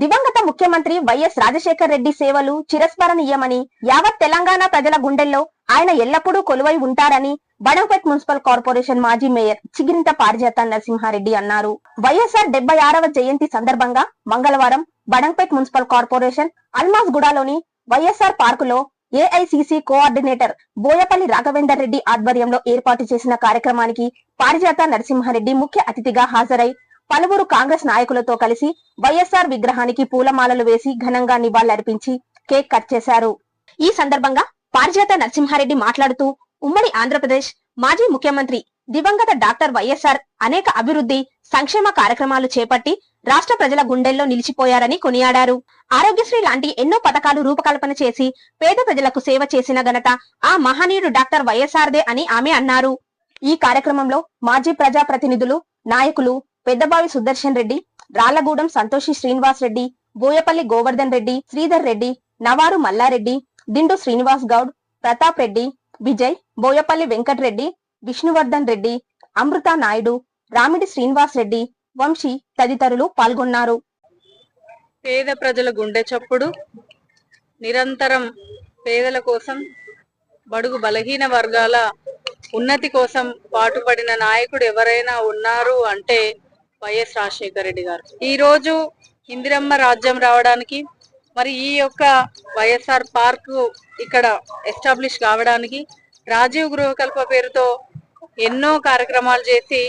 దివంగత ముఖ్యమంత్రి వైఎస్ రాజశేఖర్ రెడ్డి సేవలు చిరస్మరణీయమని యావత్ తెలంగాణ ప్రజల గుండెల్లో ఆయన ఎల్లప్పుడూ కొలువై ఉంటారని బడంపేట్ మున్సిపల్ కార్పొరేషన్ మాజీ మేయర్ చిగిరింత పారిజాత నరసింహారెడ్డి అన్నారు. వైఎస్ఆర్ డెబ్బై ఆరవ జయంతి సందర్భంగా మంగళవారం బడంపేట్ మున్సిపల్ కార్పొరేషన్ అల్మాస్ గుడాలోని వైఎస్ఆర్ పార్కులో ఏఐసిసి కోఆర్డినేటర్ బోయపల్లి రాఘవేందర్ రెడ్డి ఆధ్వర్యంలో ఏర్పాటు చేసిన కార్యక్రమానికి పారిజాత నరసింహారెడ్డి ముఖ్య అతిథిగా హాజరై పలువురు కాంగ్రెస్ నాయకులతో కలిసి వైఎస్ఆర్ విగ్రహానికి పూలమాలలు వేసి ఘనంగా నివాళులర్పించి కేక్ కట్ చేశారు. ఈ సందర్భంగా పారిజాత నరసింహారెడ్డి మాట్లాడుతూ ఉమ్మడి ఆంధ్రప్రదేశ్ మాజీ ముఖ్యమంత్రి దివంగత డాక్టర్ వైఎస్ఆర్ అనేక అభివృద్ధి సంక్షేమ కార్యక్రమాలు చేపట్టి రాష్ట్ర ప్రజల గుండెల్లో నిలిచిపోయారని కొనియాడారు. ఆరోగ్యశ్రీ లాంటి ఎన్నో పథకాలు రూపకల్పన చేసి పేద ప్రజలకు సేవ చేసిన ఘనత ఆ మహనీయుడు డాక్టర్ వైఎస్ఆర్దే అని ఆమె అన్నారు. ఈ కార్యక్రమంలో మాజీ ప్రజా ప్రతినిధులు నాయకులు పెద్దబావి సుదర్శన్ రెడ్డి రాళ్ళగూడెం సంతోషి శ్రీనివాస్ రెడ్డి బోయపల్లి గోవర్ధన్ రెడ్డి శ్రీధర్ రెడ్డి నవారు మల్లారెడ్డి దిండు శ్రీనివాస్ గౌడ్ ప్రతాప్ రెడ్డి విజయ్ బోయపల్లి వెంకటరెడ్డి విష్ణువర్ధన్ రెడ్డి అమృత నాయుడు రామిడి శ్రీనివాస్ రెడ్డి వంశీ తదితరులు పాల్గొన్నారు. పేద ప్రజల గుండె చప్పుడు నిరంతరం పేదల కోసం బడుగు బలహీన వర్గాల ఉన్నతి కోసం పాటుపడిన నాయకుడు ఎవరైనా ఉన్నారు అంటే వైఎస్ రాజశేఖర రెడ్డి గారు. ఈ రోజు ఇందిరమ్మ రాజ్యం రావడానికి మరి ఈ యొక్క వైఎస్ఆర్ పార్క్ ఇక్కడ ఎస్టాబ్లిష్ కావడానికి రాజీవ్ గృహకల్ప పేరుతో ఎన్నో కార్యక్రమాలు చేసి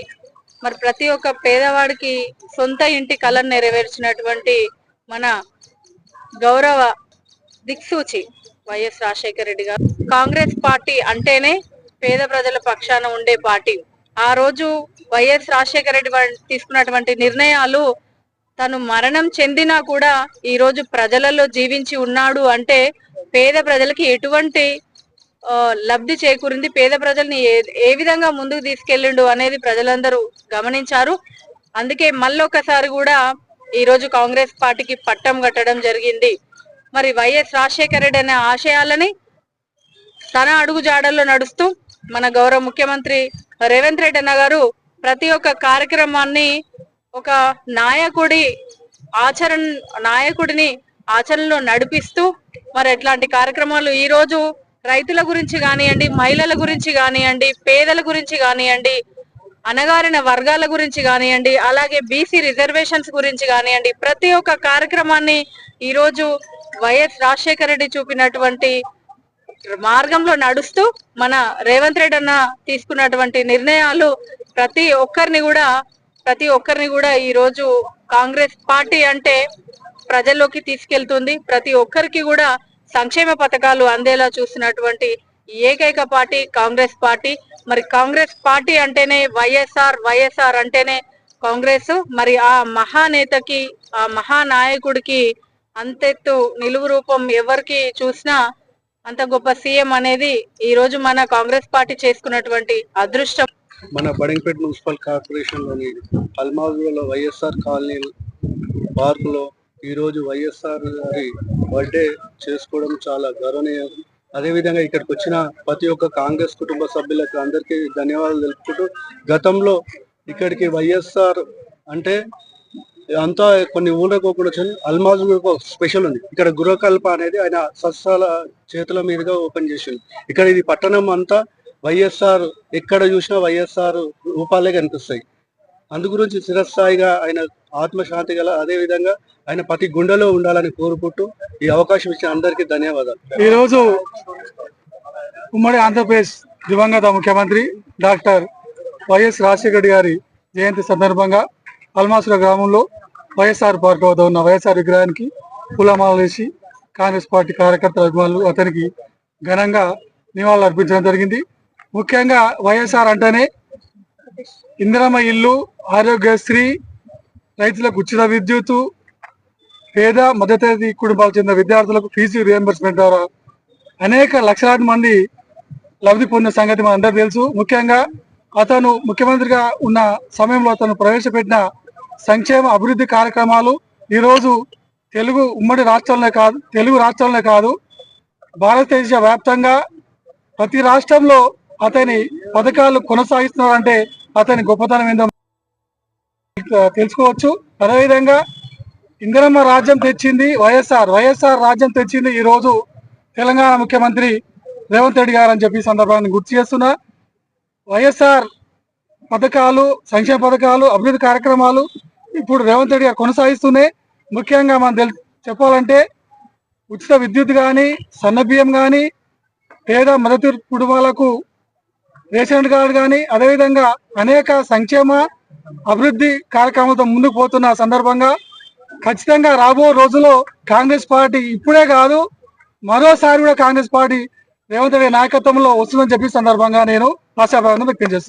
మరి ప్రతి ఒక్క పేదవాడికి సొంత ఇంటి కళను నెరవేర్చినటువంటి మన గౌరవ దిక్సూచి వైఎస్ రాజశేఖర రెడ్డి గారు. కాంగ్రెస్ పార్టీ అంటేనే పేద ప్రజల పక్షాన ఉండే పార్టీ. ఆ రోజు వైఎస్ రాజశేఖర రెడ్డి తీసుకున్నటువంటి నిర్ణయాలు తను మరణం చెందినా కూడా ఈ రోజు ప్రజలలో జీవించి ఉన్నాడు అంటే పేద ప్రజలకి ఎటువంటి లబ్ధి చేకూరింది పేద ప్రజల్ని ఏ ఏ విధంగా ముందుకు తీసుకెళ్ళిండు అనేది ప్రజలందరూ గమనించారు. అందుకే మళ్ళొకసారి కూడా ఈ రోజు కాంగ్రెస్ పార్టీకి పట్టం కట్టడం జరిగింది. మరి వైఎస్ రాజశేఖర రెడ్డి అనే ఆశయాలని తన అడుగు జాడల్లో నడుస్తూ మన గౌరవ ముఖ్యమంత్రి రేవంత్ రెడ్డి అన్న గారు ప్రతి ఒక్క కార్యక్రమాన్ని ఒక నాయకుడి ఆచరణ నాయకుడిని ఆచరణలో నడిపిస్తూ మరి ఎట్లాంటి కార్యక్రమాలు ఈ రోజు రైతుల గురించి కానివ్వండి మహిళల గురించి కానివ్వండి పేదల గురించి కానివ్వండి అనగారిన వర్గాల గురించి కానివ్వండి అలాగే బీసీ రిజర్వేషన్స్ గురించి కానివ్వండి ప్రతి ఒక్క కార్యక్రమాన్ని ఈరోజు వైఎస్ రాజశేఖర రెడ్డి చూపినటువంటి మార్గంలో నడుస్తూ మన రేవంత్ రెడ్డి అన్న తీసుకున్నటువంటి నిర్ణయాలు ప్రతి ఒక్కరిని కూడా ప్రతి ఒక్కరిని కూడా ఈ రోజు కాంగ్రెస్ పార్టీ అంటే ప్రజల్లోకి తీసుకెళ్తుంది. ప్రతి ఒక్కరికి కూడా సంక్షేమ పథకాలు అందేలా చూసినటువంటి ఏకైక పార్టీ కాంగ్రెస్ పార్టీ. మరి కాంగ్రెస్ పార్టీ అంటేనే వైఎస్ఆర్ వైఎస్ఆర్ అంటేనే కాంగ్రెస్. మరి ఆ మహానేతకి ఆ మహానాయకుడికి అంతెత్తు నిలువు రూపం ఎవరికి చూసినా అంత గొప్ప సీఎం అనేది ఈ రోజు మన కాంగ్రెస్ పార్టీ చేసుకున్నటువంటి అదృష్టం. మన బడింగ్పేట మున్సిపల్ కార్పొరేషన్లోని అల్మాజులో వైఎస్ఆర్ కాలనీ పార్కులో ఈరోజు వైఎస్ఆర్ గారి బర్త్డే చేసుకోవడం చాలా గౌరవనీయం. అదేవిధంగా ఇక్కడికి వచ్చిన ప్రతి ఒక్క కాంగ్రెస్ కుటుంబ సభ్యులకు అందరికీ ధన్యవాదాలు తెలుపుకుంటూ గతంలో ఇక్కడికి వైఎస్ఆర్ అంటే అంతా కొన్ని ఊళ్ళకు కూడా వచ్చి అల్మాజ్ స్పెషల్ ఉంది. ఇక్కడ గృహకల్ప అనేది ఆయన సస్సాల చేతుల మీదుగా ఓపెన్ చేసింది ఇక్కడ ఇది పట్టణం అంతా వైఎస్ఆర్ ఎక్కడ చూసినా వైఎస్ఆర్ రూపాలే కనిపిస్తాయి. అందు గురించి చిరస్థాయిగా ఆయన ఆత్మశాంతి గల అదే విధంగా ఆయన ప్రతి గుండెలో ఉండాలని కోరుకుంటూ ఈ అవకాశం ఇచ్చిన అందరికీ ధన్యవాదాలు. ఈరోజు ఉమ్మడి ఆంధ్రప్రదేశ్ దివంగత ముఖ్యమంత్రి డాక్టర్ వైఎస్ రాజశేఖర రెడ్డి గారి జయంతి సందర్భంగా అల్మాసుల గ్రామంలో వైఎస్ఆర్ పార్క్ వద్ద ఉన్న వైఎస్ఆర్ విగ్రహానికి పూలమాలలు వేసి కాంగ్రెస్ పార్టీ కార్యకర్తల అభిమానులు అతనికి ఘనంగా నివాళులు అర్పించడం జరిగింది. ముఖ్యంగా వైఎస్ఆర్ అంటేనే ఇందిరమ్మ ఇల్లు ఆరోగ్యశ్రీ రైతులకు ఉచిత విద్యుత్ పేద మధ్యతరగతి కుటుంబాలకు చెందిన విద్యార్థులకు ఫీజు రియంబర్స్మెంట్ ద్వారా అనేక లక్షలాది మంది లబ్ధి పొందిన సంగతి మన తెలుసు. ముఖ్యంగా అతను ముఖ్యమంత్రిగా ఉన్న సమయంలో అతను ప్రవేశపెట్టిన సంక్షేమ అభివృద్ధి కార్యక్రమాలు ఈరోజు తెలుగు ఉమ్మడి రాష్ట్రంలో కాదు తెలుగు రాష్ట్రంలో కాదు భారతదేశ వ్యాప్తంగా ప్రతి రాష్ట్రంలో అతని పథకాలు కొనసాగిస్తున్నారంటే అతని గొప్పతనం ఏందో తెలుసుకోవచ్చు. అదేవిధంగా ఇందిరమ్మ రాజ్యం తెచ్చింది వైఎస్ఆర్ వైఎస్ఆర్ రాజ్యం తెచ్చింది ఈరోజు తెలంగాణ ముఖ్యమంత్రి రేవంత్ రెడ్డి గారు అని చెప్పి సందర్భాన్ని గుర్తు చేస్తున్నా. వైఎస్ఆర్ పథకాలు సంక్షేమ పథకాలు అభివృద్ధి కార్యక్రమాలు ఇప్పుడు రేవంత్ రెడ్డి గారు కొనసాగిస్తున్నాయి ముఖ్యంగా మనం తెలు చెప్పాలంటే ఉచిత విద్యుత్ కానీ సన్నబియ్యం కానీ పేద మద్దతు కుటుంబాలకు రేషన్ కార్డు కానీ అదేవిధంగా అనేక సంక్షేమ అభివృద్ధి కార్యక్రమాలతో ముందుకు పోతున్న సందర్భంగా ఖచ్చితంగా రాబో రోజుల్లో కాంగ్రెస్ పార్టీ ఇప్పుడే కాదు మరోసారి కూడా కాంగ్రెస్ పార్టీ రేవంత్ రెడ్డి నాయకత్వంలో వస్తుందని చెప్పి సందర్భంగా నేను ఆశాభావంగా వ్యక్తం చేస్తున్నాను.